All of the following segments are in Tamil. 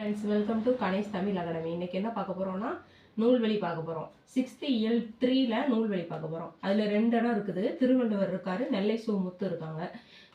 Friends welcome to Ganesh Tamil academy இன்னைக்கு என்ன பார்க்க போகிறோம்னா நூல்வெளி பார்க்க போகிறோம் சிக்ஸ்த்து இயல் த்ரீல நூல்வெளி பார்க்க போகிறோம் அதில் ரெண்டு இடம் இருக்குது. திருவள்ளுவர் இருக்காரு நெல்லை சு முத்து இருக்காங்க.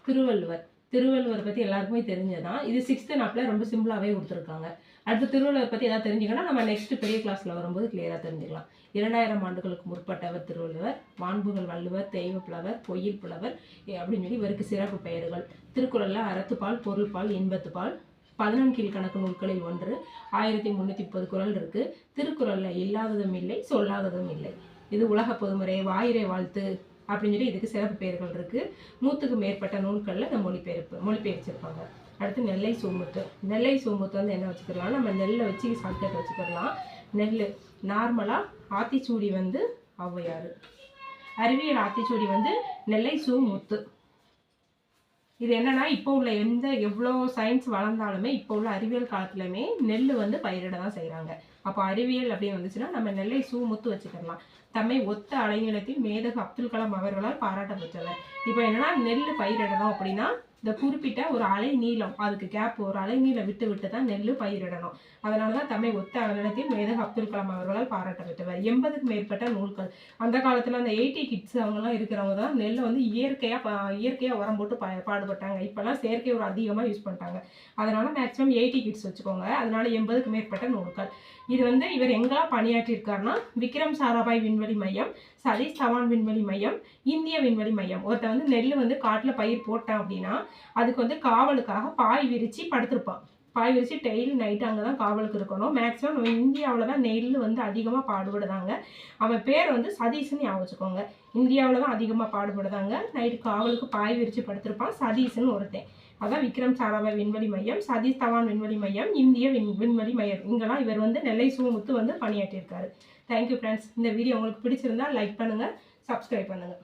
திருவள்ளுவர். திருவள்ளுவர் பற்றி எல்லாருக்குமே தெரிஞ்சதான் இது சிக்ஸ்த்து நாப்பில் ரொம்ப சிம்பிளாகவே கொடுத்துருக்காங்க. அடுத்து திருவள்ளுவர் பற்றி எதாவது தெரிஞ்சுக்கணும் நம்ம நெக்ஸ்ட் பெரிய கிளாஸில் வரும்போது கிளியராக தெரிஞ்சுக்கலாம். இரண்டாயிரம் ஆண்டுகளுக்கு முற்பட்டவர் திருவள்ளுவர். மாண்புகள் வள்ளுவர் தெய்வ புலவர் பொய்யில் புலவர் அப்படின்னு சொல்லி இவருக்கு சிறப்பு பெயர்கள். திருக்குறளில் அறத்துப்பால் பொருள்பால் இன்பத்துப்பால் பதினெண் கீழ்கணக்கு நூல்களில் ஒன்று. ஆயிரத்தி முந்நூற்றி முப்பது குறள் இருக்குது திருக்குறளில் இல்லாததும் இல்லை சொல்லாததும் இல்லை. இது உலக பொதுமுறை வாயிரை வாழ்த்து அப்படின்னு சொல்லி இதுக்கு சிறப்பு பெயர்கள் இருக்குது நூற்றுக்கு மேற்பட்ட நூல்களில் இந்த மொழிபெயர்ப்பு மொழிபெயர்ச்சிருப்பாங்க. அடுத்து நெல்லை சூமுத்து நெல்லை சூமுத்து வந்து என்ன வச்சுக்கலாம்? நம்ம நெல்லை வச்சு சாப்பிட்டு வச்சுக்கலாம். நெல் நார்மலாக ஆத்திச்சூடி வந்து ஔவையாறு. அறிவியல் ஆத்திச்சூடி வந்து நெல்லை சு முத்து இது என்னன்னா இப்போ உள்ள எந்த எவ்வளோ சயின்ஸ் வளர்ந்தாலுமே இப்போ உள்ள அறிவியல் காலத்துலையுமே நெல் வந்து பயிரிட தான் செய்கிறாங்க அப்போ அறிவியல் அப்படின்னு வந்துச்சுன்னா நம்ம நெல்லை சூ முத்து வச்சுக்கலாம். தம்மை ஒத்த அலைநிலத்தில் மேதகு அப்துல் கலாம் அவர்களால் பாராட்ட பெற்றவர் இப்போ என்னன்னா நெல் பயிரிடணும் அப்படின்னா இந்த குறிப்பிட்ட ஒரு அலை நீளம் அதுக்கு கேப் ஒரு அலை நீளம் விட்டு விட்டு தான் நெல் பயிரிடணும். அதனால தான் தம்மை ஒத்த அலைநிலத்தில் மேதக அப்துல் கலாம் அவர்களால் பாராட்ட பெற்றவர் எண்பதுக்கு மேற்பட்ட நூல்கள். அந்த காலத்தில் அந்த எயிட்டி கிட்ஸ் அவங்கெல்லாம் இருக்கிறவங்க தான் நெல்லை வந்து இயற்கையாக இயற்கையாக உரம் போட்டு பா பாடுபட்டாங்க. இப்போல்லாம் செயற்கை உரம் அதிகமாக யூஸ் பண்ணிட்டாங்க. அதனால மேக்ஸிமம் எயிட்டி கிட்ஸ் வச்சுக்கோங்க. அதனால எண்பதுக்கு மேற்பட்ட நூல்கள். இது வந்து இவர் எங்கெல்லாம் பணியாற்றியிருக்காருன்னா விக்ரம் சாராபாய் விண்வெளி மையம் சதீஷ் சவான் விண்வெளி மையம் இந்திய விண்வெளி மையம். ஒருத்தன் வந்து நெல் வந்து காட்டில் பயிர் போட்டான் அப்படின்னா அதுக்கு வந்து காவலுக்காக பாய் விரித்து படுத்திருப்பான். பாய் விரித்து டெய்லி நைட்டு அங்கே தான் காவலுக்கு இருக்கணும். மேக்ஸிமம் நம்ம இந்தியாவில் தான் நெல் வந்து அதிகமாக பாடுபடுதாங்க அவன் பேர் வந்து சதீஷ்னு ஞாபகம் வச்சுக்கோங்க. இந்தியாவில் தான் அதிகமாக பாடுபடுதாங்க நைட்டு காவலுக்கு பாய் விரித்து படுத்திருப்பான் சதீஷ்னு ஒருத்தன். அதான் விக்ரம் சாராபாய் விண்வெளி மையம் சதீஷ் தவான் விண்வெளி மையம் இந்திய விண் விண்வெளி மையம். இங்கெல்லாம் இவர் வந்து நெல்லை சூமுத்து வந்து பணியாற்றியிருக்காரு. தேங்க்யூ ஃப்ரெண்ட்ஸ் இந்த வீடியோ உங்களுக்கு பிடிச்சிருந்தா லைக் பண்ணுங்கள் சப்ஸ்கிரைப் பண்ணுங்கள்